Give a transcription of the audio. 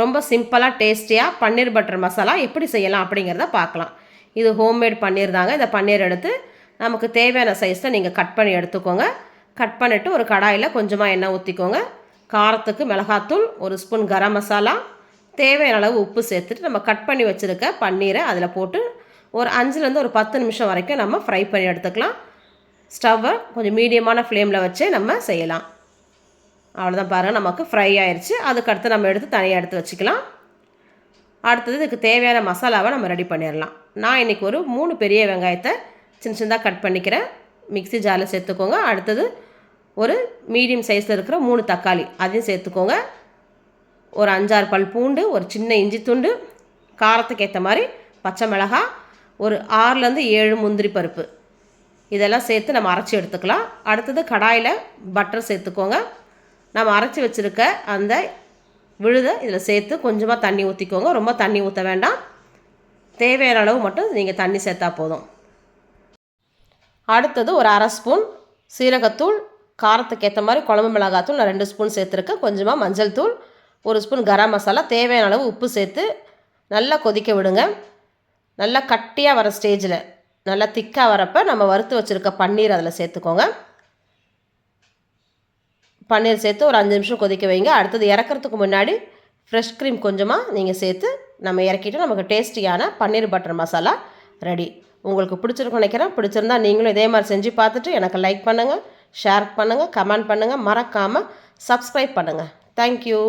ரொம்ப சிம்பிளாக டேஸ்டியாக பன்னீர் பட்டர் மசாலா எப்படி செய்யலாம் அப்படிங்கிறத பார்க்கலாம். இது ஹோம்மேட் பன்னீர் தாங்க. இந்த பன்னீர் எடுத்து நமக்கு தேவையான சைஸில் நீங்கள் கட் பண்ணி எடுத்துக்கோங்க. கட் பண்ணிவிட்டு ஒரு கடாயில் கொஞ்சமாக எண்ணெய் ஊற்றிக்கோங்க காரத்துக்கு மிளகாத்தூள் ஒரு ஸ்பூன் கரம் மசாலா தேவையான அளவு உப்பு சேர்த்துட்டு நம்ம கட் பண்ணி வச்சுருக்க பன்னீரை அதில் போட்டு ஒரு அஞ்சுலேருந்து ஒரு பத்து நிமிஷம் வரைக்கும் நம்ம ஃப்ரை பண்ணி எடுத்துக்கலாம். ஸ்டவ்வை கொஞ்சம் மீடியமான ஃப்ளேமில் வச்சே நம்ம செய்யலாம். அவ்வளோதான் பாருங்கள் நமக்கு ஃப்ரை ஆயிடுச்சு அதுக்கடுத்து நம்ம எடுத்து தனியாக எடுத்து வச்சுக்கலாம். அடுத்தது இதுக்கு தேவையான மசாலாவை நம்ம ரெடி பண்ணிடலாம். நான் இன்றைக்கி ஒரு மூணு பெரிய வெங்காயத்தை சின்ன சின்னதாக கட் பண்ணிக்கிறேன். மிக்ஸி ஜாரில் சேர்த்துக்கோங்க. அடுத்தது ஒரு மீடியம் சைஸில் இருக்கிற மூணு தக்காளி அதையும் சேர்த்துக்கோங்க. ஒரு அஞ்சாறு பல் பூண்டு ஒரு சின்ன இஞ்சி துண்டு காரத்துக்கு ஏற்ற மாதிரி பச்சை மிளகாய் ஒரு ஆறுலேருந்து ஏழு முந்திரி பருப்பு. இதெல்லாம் சேர்த்து நம்ம அரைச்சி எடுத்துக்கலாம். அடுத்தது கடாயில் பட்டர் சேர்த்துக்கோங்க. நம்ம அரைச்சி வச்சுருக்க அந்த விழுதை இதில் சேர்த்து கொஞ்சமாக தண்ணி ஊற்றிக்கோங்க ரொம்ப தண்ணி ஊற்ற வேண்டாம். தேவையான அளவு மட்டும் நீங்கள் தண்ணி சேர்த்தா போதும். அடுத்தது ஒரு அரை ஸ்பூன் சீரகத்தூள் காரத்துக்கு ஏற்ற மாதிரி குழம்பு மிளகாத்தூள் நான் ரெண்டு ஸ்பூன் சேர்த்துருக்கேன். கொஞ்சமாக மஞ்சள் தூள் ஒரு ஸ்பூன் கரம் மசாலா தேவையான அளவு உப்பு சேர்த்து நல்லா கொதிக்க விடுங்க. நல்லா கட்டியாக வர ஸ்டேஜில் நல்லா திக்காக வரப்போ நம்ம வறுத்து வச்சுருக்க பன்னீர் அதில் சேர்த்துக்கோங்க. பன்னீர் சேர்த்து ஒரு அஞ்சு நிமிஷம் கொதிக்க வைங்க. அடுத்தது இறக்கிறதுக்கு முன்னாடி ஃப்ரெஷ் க்ரீம் கொஞ்சமாக நீங்கள் சேர்த்து நம்ம இறக்கிட்டு நமக்கு டேஸ்டியான பன்னீர் பட்டர் மசாலா ரெடி உங்களுக்கு பிடிச்சிருக்கும் நினைக்கிறேன். பிடிச்சிருந்தா நீங்களும் இதே மாதிரி செஞ்சு பார்த்துட்டு எனக்கு லைக் பண்ணுங்கள் ஷேர் பண்ணுங்கள் கமெண்ட் பண்ணுங்கள் மறக்காமல் சப்ஸ்கிரைப் பண்ணுங்கள் தேங்க்யூ